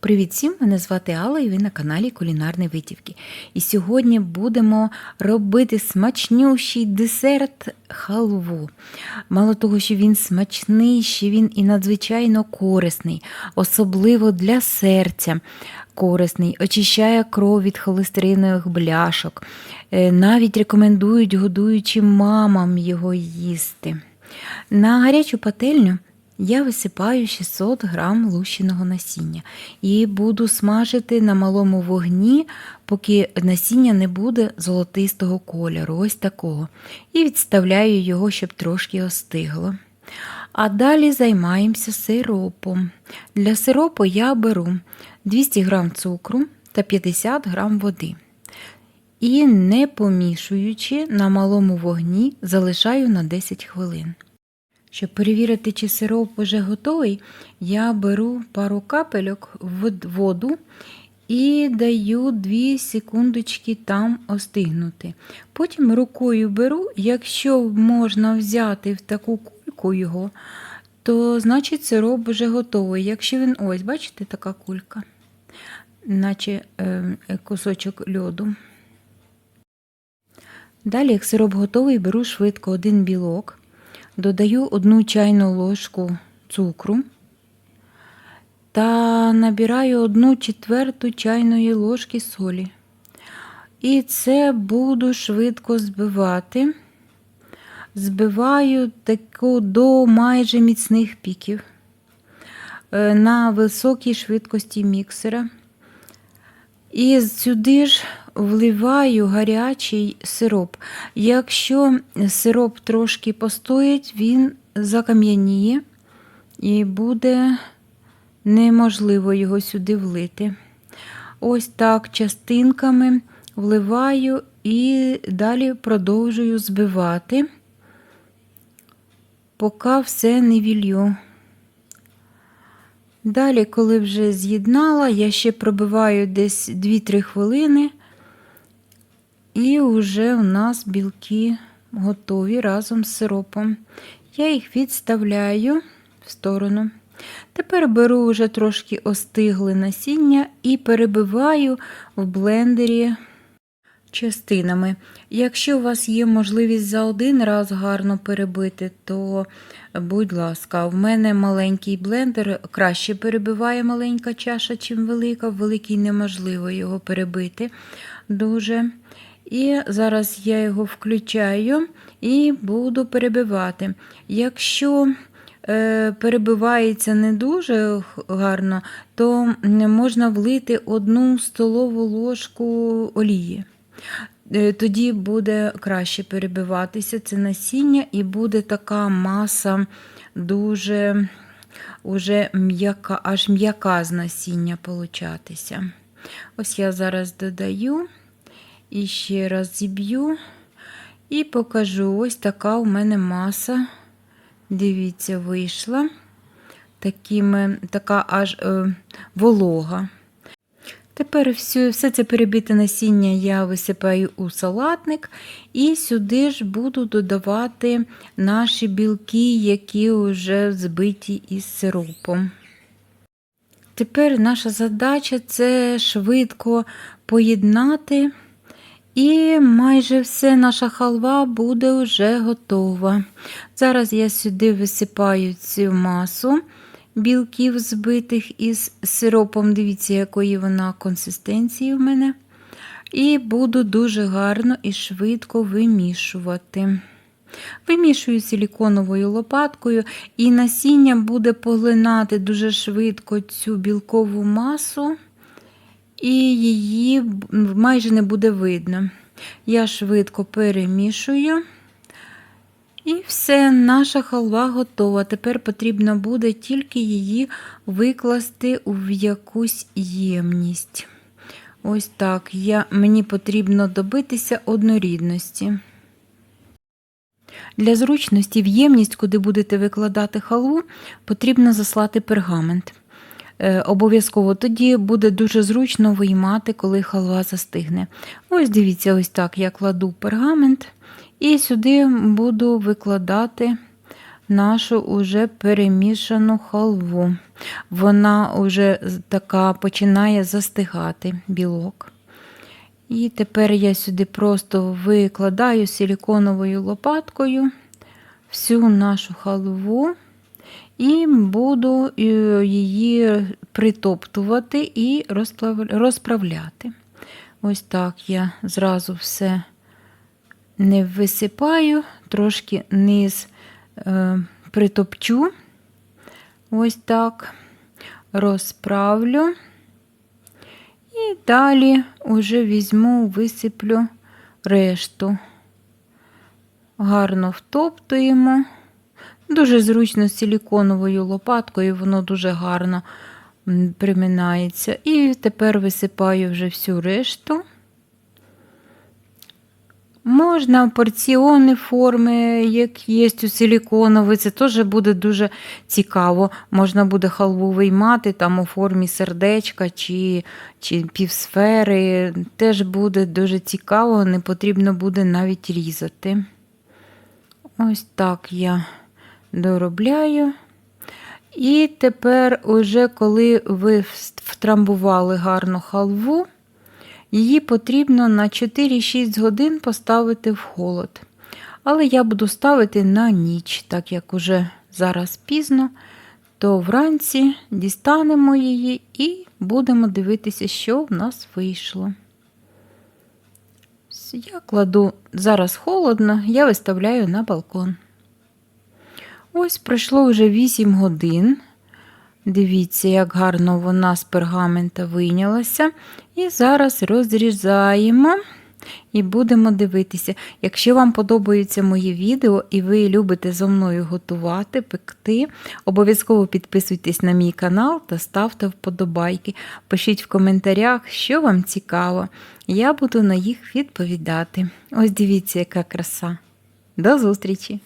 Привіт всім! Мене звати Алла і ви на каналі Кулінарні Витівки. І сьогодні будемо робити смачнющий десерт халву. Мало того, що він смачний, ще він і надзвичайно корисний, особливо для серця корисний, очищає кров від холестеринових бляшок. Е, Навіть рекомендують годуючим мамам його їсти. На гарячу пательню я висипаю 600 грам лущеного насіння і буду смажити на малому вогні, поки насіння не буде золотистого кольору, ось такого. І відставляю його, щоб трошки остигло. А далі займаємося сиропом. Для сиропу я беру 200 грам цукру та 50 грам води. І не помішуючи на малому вогні, залишаю на 10 хвилин. Щоб перевірити, чи сироп вже готовий, я беру пару капельок в воду і даю 2 секундочки там остигнути. Потім рукою беру, якщо можна взяти в таку кульку його, то значить сироп вже готовий. Якщо він, ось, бачите, така кулька, наче е, кусочок льоду. Далі, як сироп готовий, беру швидко один білок. Додаю одну чайну ложку цукру та набираю одну четверту чайної ложки солі. І це буду швидко збивати. Збиваю таку до майже міцних піків е, на високій швидкості міксера. І сюди ж вливаю гарячий сироп. Якщо сироп трошки постоїть, він закам'яніє і буде неможливо його сюди влити. Ось так частинками вливаю і далі продовжую збивати, поки все не вілью. Далі, коли вже з'єднала, я ще пробиваю десь 2-3 хвилини, і вже у нас білки готові разом з сиропом. Я їх відставляю в сторону. Тепер беру вже трошки остигле насіння і перебиваю в блендері частинами. Якщо у вас є можливість за один раз гарно перебити, то будь ласка, в мене маленький блендер краще перебиває маленька чаша, чим велика. В великій неможливо його перебити дуже. І зараз я його включаю і буду перебивати. Якщо е, перебивається не дуже гарно, то можна влити одну столову ложку олії. Е, Тоді буде краще перебиватися це насіння, і буде така маса дуже уже м'яка, аж м'яка з насіння получатися. Ось я зараз додаю і ще раз зіб'ю і покажу ось така у мене маса. Дивіться, вийшла. Такими, така аж е, волога. Тепер все, все це перебите насіння я висипаю у салатник, і сюди ж буду додавати наші білки, які вже збиті із сиропом. Тепер наша задача це швидко поєднати, і майже все наша халва буде вже готова. Зараз я сюди висипаю цю масу білків збитих із сиропом. Дивіться, якої вона консистенції в мене. І буду дуже гарно і швидко вимішувати. Вимішую силіконовою лопаткою, і насіння буде поглинати дуже швидко цю білкову масу, і її майже не буде видно. Я швидко перемішую. І все, наша халва готова. Тепер потрібно буде тільки її викласти в якусь ємність. Ось так. Я, Мені потрібно добитися однорідності. Для зручності в ємність, куди будете викладати халву, потрібно заслати пергамент. Е, Обов'язково тоді буде дуже зручно виймати, коли халва застигне. Ось дивіться, ось так я кладу пергамент. І сюди буду викладати нашу уже перемішану халву. Вона вже така починає застигати білок. І тепер я сюди просто викладаю силіконовою лопаткою всю нашу халву і буду е, її притоптувати і розправляти. Ось так я зразу все не висипаю, трошки низ е, притопчу. Ось так розправлю. І далі уже візьму, висиплю решту. Гарно втоптуємо. Дуже зручно з силіконовою лопаткою, воно дуже гарно приминається. І тепер висипаю вже всю решту. Можна порціони форми, як є у силіконовій, це теж буде дуже цікаво. Можна буде халву виймати там у формі сердечка чи, чи півсфери. Теж буде дуже цікаво, не потрібно буде навіть різати. Ось так я доробляю. І тепер, уже коли ви втрамбували гарно халву, Її потрібно на 4-6 годин поставити в холод. Але я буду ставити на ніч, так як уже зараз пізно, то вранці дістанемо її і будемо дивитися, що в нас вийшло. Я кладу зараз холодно, я виставляю на балкон. Ось пройшло вже 8 годин. Дивіться, як гарно вона з пергамента вийнялася. І зараз розрізаємо і будемо дивитися. Якщо вам подобаються мої відео і ви любите зо мною готувати, пекти, обов'язково підписуйтесь на мій канал та ставте вподобайки. Пишіть в коментарях, що вам цікаво. Я буду на їх відповідати. Ось дивіться, яка краса. До зустрічі!